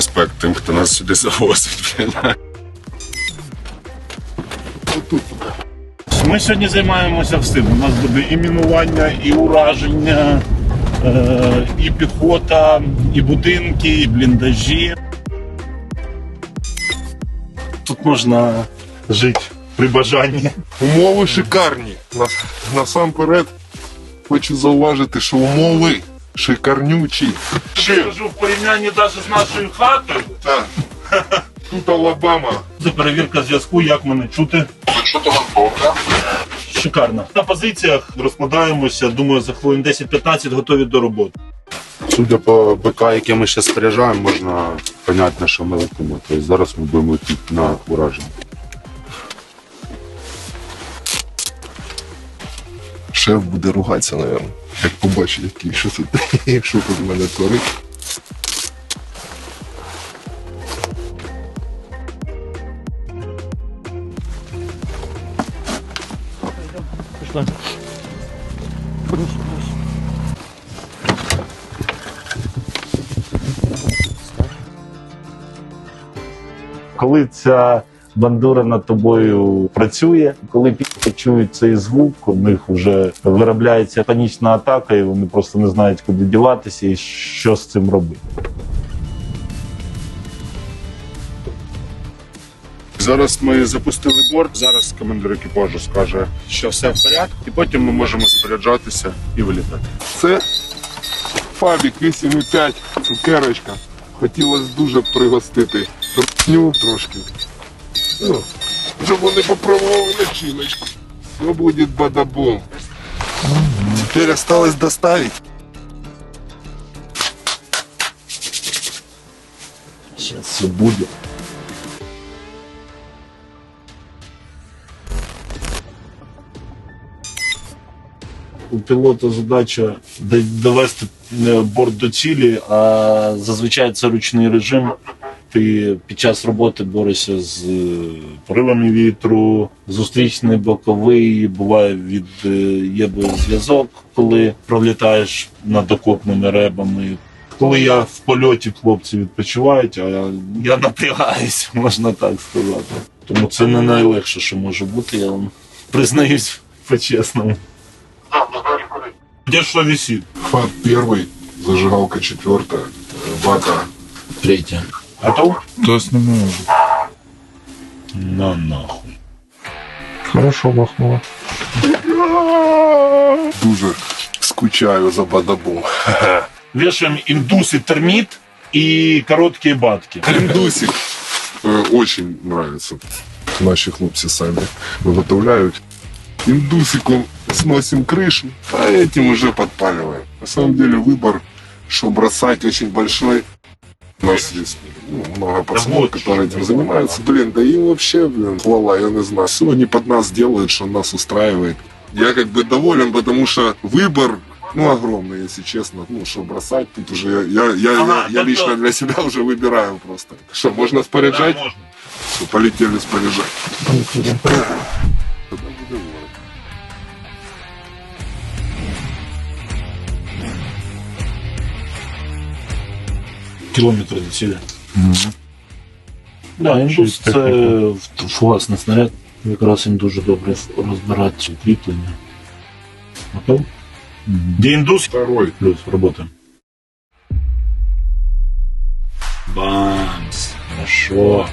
респект тим, хто нас сюди завозить. Ми сьогодні займаємося всім. У нас буде і мінування, і ураження, е, і піхота, і будинки, і бліндажі. Тут можна жити при бажанні. Умови шикарні. Насамперед хочу зауважити, що умови шикарнючі. Я кажу, в порівнянні навіть з нашою хатою. Так. Тут Алабама. Це перевірка зв'язку, як мене чути. Чути вам добре. Шикарно. На позиціях розкладаємося, думаю, за хвилин 10-15 готові до роботи. Судя по БК, яке ми ще споряджаємо, можна поняти, на що ми летимо. Тобто зараз ми будемо летіти на ураження. Шеф буде ругатися, напевно. Як побачить, який що тут, що тут в мене творить. коли ця бандура над тобою працює, коли пі- чують цей звук, у них вже виробляється панічна атака, і вони просто не знають, куди діватися і що з цим робити. Зараз ми запустили борт. Зараз командир екіпажу скаже, що все в порядку, і потім ми можемо споряджатися і вилітати. Це Фабік 8,5, цукерочка. Хотілося дуже пригостити трню трошки. Ну, щоб вони попробували начиночку. Все буде бадабом. Теперь осталось доставить. Зараз все буде. У пілота задача довести е, борт до цілі, а зазвичай це ручний режим. Ти під час роботи борешся з е, поривами вітру, зустрічний боковий, буває від е, є зв'язок, коли пролітаєш над окопними ребами. Коли я в польоті хлопці відпочивають, а я, я напрягаюсь, можна так сказати. Тому це не найлегше, що може бути, я вам признаюсь по-чесному. Де що висить? Фаб первый, зажигалка четвертая, вата Третя. Готов? То основне. На нахуй. Хорошо махнуло. Дуже скучаю за бадабом. Вешаем индус и термит и короткие батки. Індусик е, очень нравится. Наші хлопці самі виготовляють. Індусиком сносим крышу, а этим уже подпаливаем. На самом деле выбор, что бросать, очень большой. У нас есть ну, много пацанов, вот которые что, этим занимаются. Блин, да им вообще, блин, хвала, я не знаю. Все они под нас делают, что нас устраивает. Я как бы доволен, потому что выбор ну, огромный, если честно. Ну, что бросать, тут уже я, я, я, Ага, я, я так лично для себя уже выбираю просто. Что, можно споряджать? можно. Все, полетели споряджать. Кілометр до цілі. Да, індус це фугасний снаряд. Якраз він дуже добре розбирати кріплення. Готов? Де індус? Второй. Плюс, работаем. Бамс. Хорошо.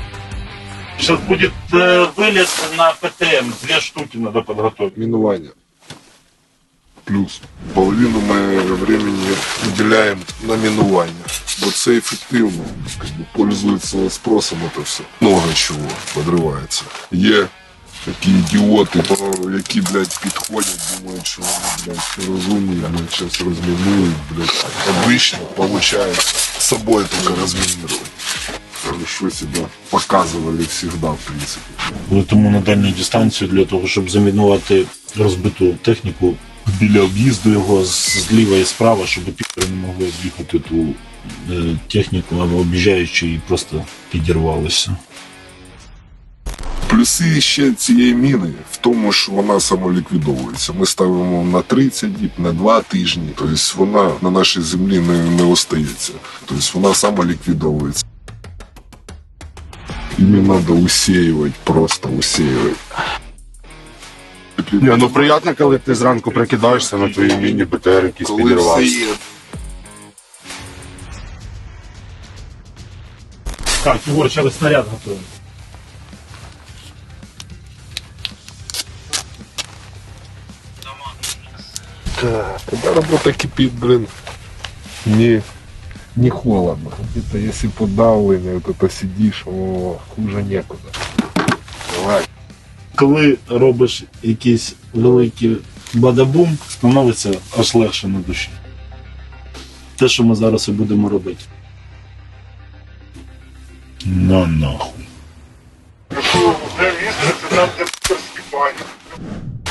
Сейчас будет э, вылез на ПТМ. Две штуки надо подготовить. Минование. Плюс. Половину мы времени уделяем на минування. Бо це ефективно. Как бы пользуется спросом это все. Много чого подривається. Є такі ідіоти, о, які, блядь, підходять, думають, що вони, блядь, розумні, блядь, зараз розмінують, блядь. Обично получается с собой только разминировать. Хорошо себя показывали всегда, в принципе. Летимо на дальню дистанцію для того, щоб замінувати розбиту техніку біля об'їзду його зліва і справа, щоб пітери не могли об'їхати ту е, техніку або об'їжджаючи і просто підірвалися. Плюси ще цієї міни в тому, що вона самоліквідовується. Ми ставимо на 30 діб, на 2 тижні. Тобто вона на нашій землі не, не остається. Тобто вона самоліквідовується. Ими надо усеивать, просто усеивать. Ні, ну приємно, коли ти зранку прикидаєшся на твої міні БТР, якісь підірвався. Так, Егор, сейчас снаряд готовим. Когда работа кипит, блин, не, не холодно. Где-то если подавленный, вот это сидишь, о, хуже некуда. Коли робиш якийсь великий бадабум, становиться аж легше на душі. Те, що ми зараз і будемо робити. На нахуй.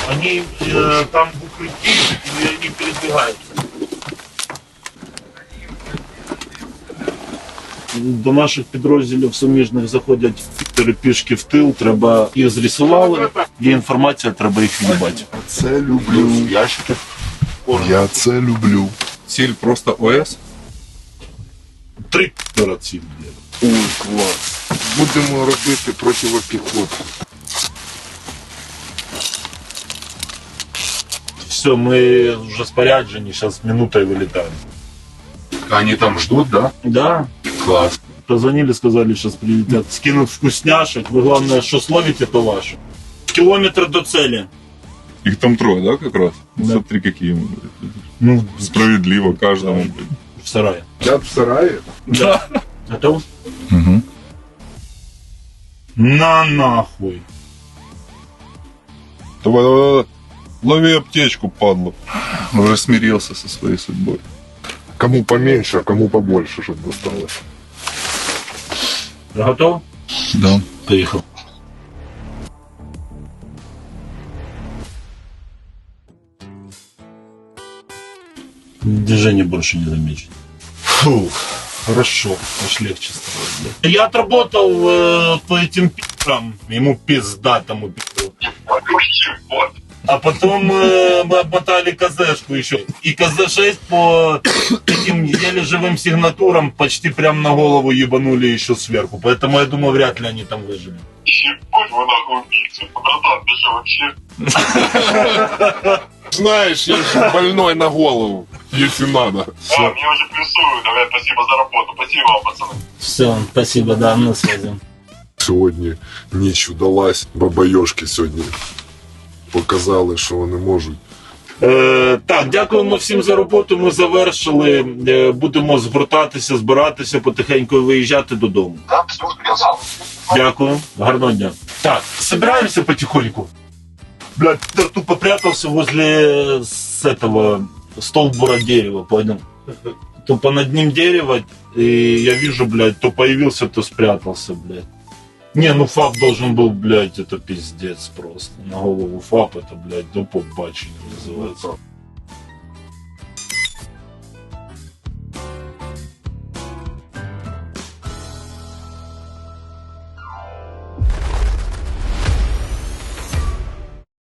Они э, там в укрытии, и они передвигаются. До наших підрозділів суміжних заходять пішки в тил, треба їх зрисували, є інформація, треба їх їбати. Це люблю. Ящики. Я це люблю. Ціль просто ОС. Три пера ці, блядь. Ой, клас. Будемо робити противопіхоту. Все, ми вже споряджені, зараз минута і вилітаємо. Они там ждут, да? Да, Класс. Позвонили, сказали, сейчас прилетят. Скинут вкусняшек. Вы главное, что словите, то ваше. Километр до цели. Их там трое, да, как раз? Да. Смотри, какие мы. Ну, Справедливо каждому. в сарае. Я в сараї. Да. Готов? Угу. На нахуй. Давай, давай, давай. Лови аптечку, падла. Уже смирился со своей судьбой. Кому поменьше, а кому побольше, щоб досталось. Готов? Да. Поехал. Движение больше не замечено. Фу, хорошо, аж легче стало. Я отработал э, по этим пи***ам, ему пизда тому пи***у. А потом э, мы обмотали КЗшку еще. И КЗ-6 по этим еле живым сигнатурам почти прям на голову ебанули еще сверху. Поэтому я думаю, вряд ли они там выжили. Ебать вы нахуй убийцы, братан, ты что вообще? Знаешь, я же больной на голову, если надо. А, мне уже плюсуют, давай, спасибо за работу, спасибо вам, пацаны. Все, спасибо, да, на связи. Сьогодні ніч удалась. Бабайошки сьогодні показали, що вони можуть. Е, так, дякуємо всім за роботу. Ми завершили. Е, будемо звертатися, збиратися, потихеньку і виїжджати додому. Дякую, гарного дня. Так, собираемся потихоньку. Блядь, Питер тупо прятался возле с этого столбура дерева, понял? Тупо над ним дерево, и я вижу, блядь, то появился, то спрятался, блядь. Не, ну ФАП должен был, блядь, это пиздец просто. На голову ФАП это, блядь, до побачення называется.